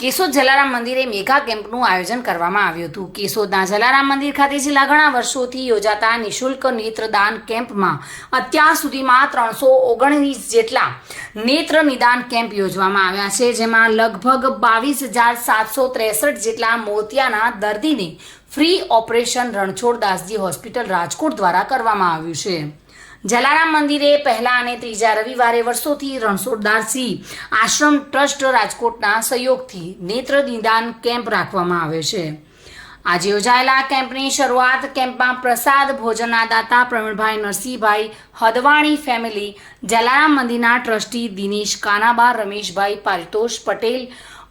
કેશોદ જલારામ મંદિરે મેઘા કેમ્પનું આયોજન કરવામાં આવ્યું હતું. કેશોદના જલારામ મંદિર ખાતે છેલ્લા ઘણા વર્ષોથી યોજાતા નિઃશુલ્ક નેત્રદાન કેમ્પમાં અત્યાર સુધીમાં ત્રણસો ઓગણવીસ જેટલા નેત્ર નિદાન કેમ્પ યોજવામાં આવ્યા છે, જેમાં લગભગ બાવીસ હજાર સાતસો ત્રેસઠ જેટલા મોતિયાના દર્દીને free operation Ranchhoddasji hospital Rajkot દ્વારા કરવામાં આવ્યું છે. જલારામ મંદિરે પહેલા અને ત્રીજા રવિવારે વર્ષોથી રણછોડદાસજી આશ્રમ ટ્રસ્ટ રાજકોટના સહયોગથી નેત્ર નિદાન કેમ્પ રાખવામાં આવે છે. આજે યોજાયેલા કેમ્પની શરૂઆત કેમ્પમાં પ્રસાદ ભોજનના દાતા પ્રવીણભાઈ નરસિંહભાઈ હદવાણી ફેમિલી, જલારામ મંદિરના ટ્રસ્ટી દિનેશ કાનાબા, રમેશભાઈ પારિતોષ પટેલ,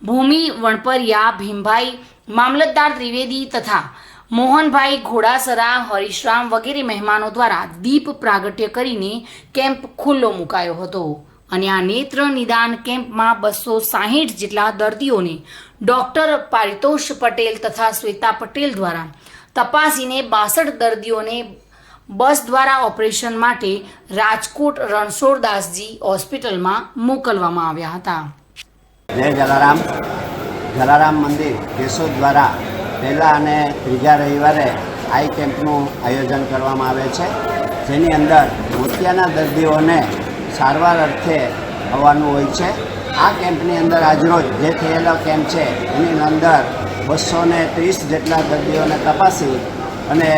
ભૂમિ વણપરિયા, ભીમભાઈ, મામલતદાર ત્રિવેદી તથા મોહનભાઈ ઘોડાસરા, હરીશરામ વગેરે મહેમાનો દ્વારા દીપ પ્રાગટ્ય કરીને કેમ્પ ખુલ્લો મુકાયો હતો. અને આ નેત્ર નિદાન કેમ્પમાં બસો સાહીઠ જેટલા દર્દીઓને ડોક્ટર પારિતોષ પટેલ તથા શ્વેતા પટેલ દ્વારા તપાસીને બાસઠ દર્દીઓને બસ દ્વારા ઓપરેશન માટે રાજકોટ રણછોડદાસજી હોસ્પિટલમાં મોકલવામાં આવ્યા હતા. જય જલારામ. જલારામ મંદિર, કેશોદ દ્વારા પહેલા અને ત્રીજા રવિવારે આઈ કેમ્પનું આયોજન કરવામાં આવે છે. જેની અંદર મોતિયાના દર્દીઓને સારવાર અર્થે આવવાનું હોય છે. આ કેમ્પની અંદર આજરોજ જે થયેલો કેમ્પ છે, એની અંદર બસો ત્રીસ જેટલા દર્દીઓને તપાસી અને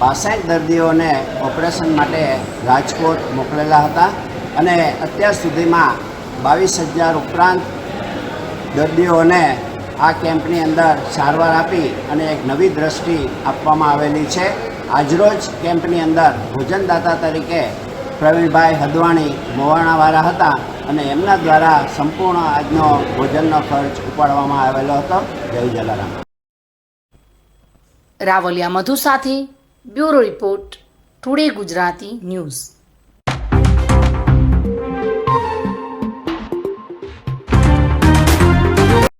બાસઠ દર્દીઓને ઓપરેશન માટે રાજકોટ મોકલેલા હતા. અને અત્યાર સુધીમાં બાવીસ હજાર ઉપરાંત દર્દીઓને આ કેમ્પની અંદર સારવાર આપી અને એક નવી દ્રષ્ટિ આપવામાં આવેલી છે. આજરોજ કેમ્પની અંદર ભોજનદાતા તરીકે પ્રવીણભાઈ હદવાણી મોવાણાવાળા હતા અને એમના દ્વારા સંપૂર્ણ આજનો ભોજનનો ખર્ચ ઉપાડવામાં આવેલો હતો. જય જલારામ. રાવલિયા મધુ સાથે bureau report, today Gujarati news.